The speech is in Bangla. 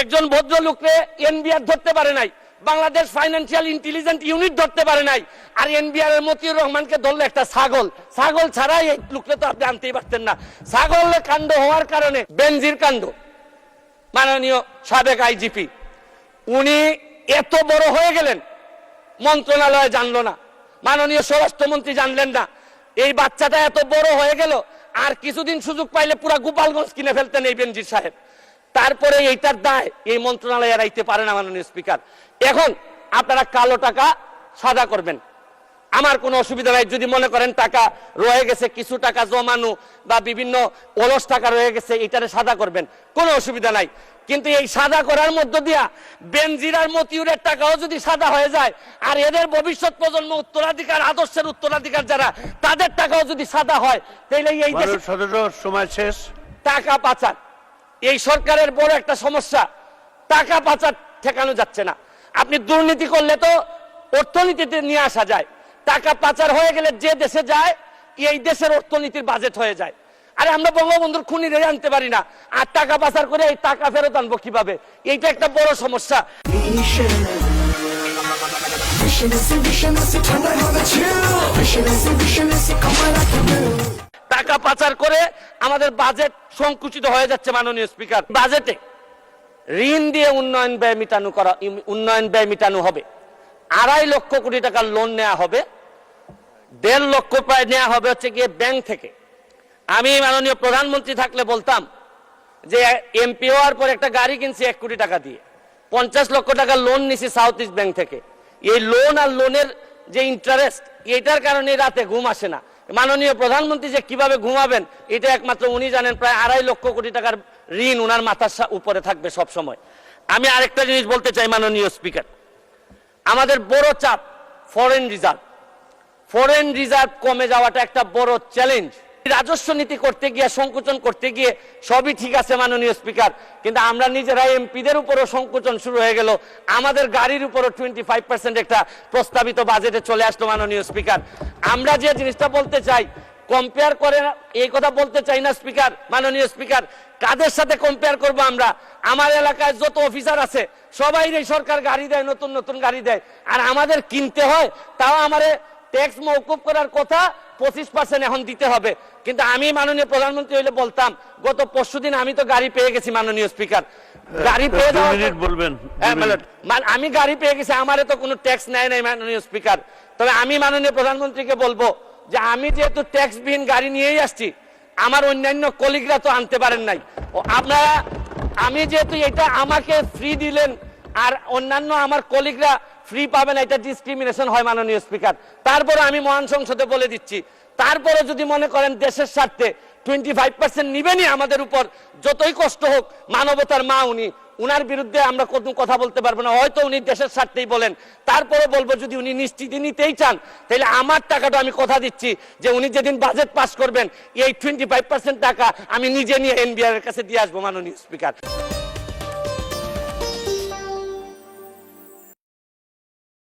একজন ভদ্রলোকরে এনবিআর ধরতে পারে নাই, বাংলাদেশ ফাইন্যান্সিয়াল ইন্টেলিজেন্ট ইউনিট ধরতে পারে নাই, আর এনবিআর এর মতিউর রহমানকে ধরলো একটা ছাগল। ছাগল ছাড়াই এই লোকরে তো আপনি আনতেই পারতেন না। ছাগলের কাণ্ড হওয়ার কারণে, বেনজির কাণ্ড। মাননীয় সাবেক আইজিপি উনি এত বড় হয়ে গেলেন, মন্ত্রণালয় জানলো না। মাননীয় স্বরাষ্ট্রমন্ত্রী জানলেন না। এই বাচ্চাটা এত বড় হয়ে গেল, আর কিছুদিন সুযোগ পাইলে পুরা গোপালগঞ্জ কিনে ফেলতেন এই বেনজির সাহেব। তারপরে এইটার দায় এই মন্ত্রণালয়ে রাইতে পারে না মাননীয় স্পিকার। এখন আপনারা কালো টাকা সাদা করবেন। আমার কোনো অসুবিধা নাই যদি মনে করেন টাকা রয়ে গেছে কিছু টাকা জমানো বা বিভিন্ন অলস টাকা রয়ে গেছে এটারে সাদা করবেন। কোনো অসুবিধা নাই। কিন্তু এই সাদা করার মধ্য দিয়া বেনজিরার মতিউরের টাকাও যদি সাদা হয়ে যায় আর এদের ভবিষ্যৎ প্রজন্ম উত্তরাধিকার আদর্শের উত্তরাধিকার যারা তাদের টাকাও যদি সাদা হয় তাহলে এই সময় শেষ। টাকা পাচার। এই সরকারের বড় একটা সমস্যা, টাকা পাচার ঠেকানো যাচ্ছে না। আপনি দুর্নীতি করলে তো অর্থনীতিতে নিয়ে আসা যায়। টাকা পাচার হয়ে গেলে যে দেশে যায়, এই দেশের অর্থনীতির বাজেট হয়ে যায়। আরে আমরা বঙ্গবন্ধুর খুনিরে আনতে পারি না। আর টাকা পাচার করে এই টাকা ফেরত আনব কীভাবে? এইটা একটা বড় সমস্যা. টাকা পাচার করে আমাদের বাজেট সংকুচিত হয়ে যাচ্ছে মাননীয় স্পিকার। বাজেটে ঋণ দিয়ে উন্নয়ন ব্যয় মিটানো করা উন্নয়ন ব্যয় মিটানো হবে। আড়াই লক্ষ কোটি টাকার লোন নেওয়া হবে। দেড় লক্ষ প্রায় নেওয়া হবে হচ্ছে গিয়ে ব্যাংক থেকে। আমি মাননীয় প্রধানমন্ত্রী থাকলে বলতাম যে এমপি হওয়ার পর একটা গাড়ি কিনছি এক কোটি টাকা দিয়ে। পঞ্চাশ লক্ষ টাকা লোন নিছি সাউথ ইস্ট ব্যাংক থেকে। এই লোন আর লোনের যে ইন্টারেস্ট এটার কারণে রাতে ঘুম আসে না। মাননীয় প্রধানমন্ত্রী যে কীভাবে ঘুমাবেন, এটা একমাত্র উনি জানেন, প্রায় আড়াই লক্ষ কোটি টাকার ঋণ উনার মাথার উপরে থাকবে সব সময় আমি আরেকটা জিনিস বলতে চাই মাননীয় স্পিকার। আমাদের বড় চাপ ফরেন রিজার্ভ ফরেন রিজার্ভ কমে যাওয়াটা একটা বড় চ্যালেঞ্জ রাজস্ব নীতি করতে গিয়ে, সংকোচন করতে গিয়ে সবই ঠিক আছে মাননীয় স্পিকার। কিন্তু আমরা নিজেরা এমপিদের উপরও সংকোচন শুরু হয়ে গেল। আমাদের গাড়ির উপরও টোয়েন্টি ফাইভ পার্সেন্ট একটা প্রস্তাবিত বাজেটে চলে আসলো মাননীয় স্পিকার। আমরা যে জিনিসটা বলতে চাই কম্পেয়ার করে এই কথা বলতে চাই না স্পিকার, মাননীয় স্পিকার। কাদের সাথে কম্পেয়ার করব আমরা? আমার এলাকায় যত অফিসার আছে সবাই সরকার গাড়ি দেয়, নতুন নতুন গাড়ি দেয়। আর আমাদের কিনতে হয়, তাও আমারে ট্যাক্স মৌকুব করার কথা পঁচিশ পার্সেন্ট এখন দিতে হবে। কিন্তু আমি মাননীয় প্রধানমন্ত্রী হইলে বলতাম গত পরশুদিন আমি তো গাড়ি পেয়ে গেছি মাননীয় স্পিকার। গাড়ি পেয়ে মিনিট বলবেন, হ্যাঁ, মান- আমি গাড়ি পেয়ে গেছি আমারে তো কোনো ট্যাক্স নেয় নাই মাননীয় স্পিকার। তবে আমি মাননীয় প্রধানমন্ত্রীকে বলব যে আমি যেহেতু ট্যাক্স বিহীন গাড়ি নিয়েই আসছি আমার অন্যান্য কলিগরা তো আনতে পারেন নাই। আপনারা আমি যেহেতু এটা আমাকে ফ্রি দিলেন আর অন্যান্য আমার কলিগরা ফ্রি পাবেন এটা ডিসক্রিমিনেশন হয় মাননীয় স্পিকার তারপরে আমি মহান সংসদে বলে দিচ্ছি তারপরে যদি মনে করেন দেশের স্বার্থে টোয়েন্টি ফাইভ পার্সেন্ট নিবেনই আমাদের উপর, যতই কষ্ট হোক, মানবতার মা উনি, উনার বিরুদ্ধে আমরা কোনো কথা বলতে পারব না, হয়তো উনি দেশের স্বার্থেই বলেন। তারপরে বলব, যদি উনি নিশ্চিতি নিতেই চান, তাহলে আমার টাকাটা আমি কথা দিচ্ছি, যে উনি যেদিন বাজেট পাস করবেন, এই টোয়েন্টি ফাইভ পার্সেন্ট টাকা আমি নিজে নিয়ে এনবিআর এর কাছে দিয়ে আসব, মাননীয় স্পিকার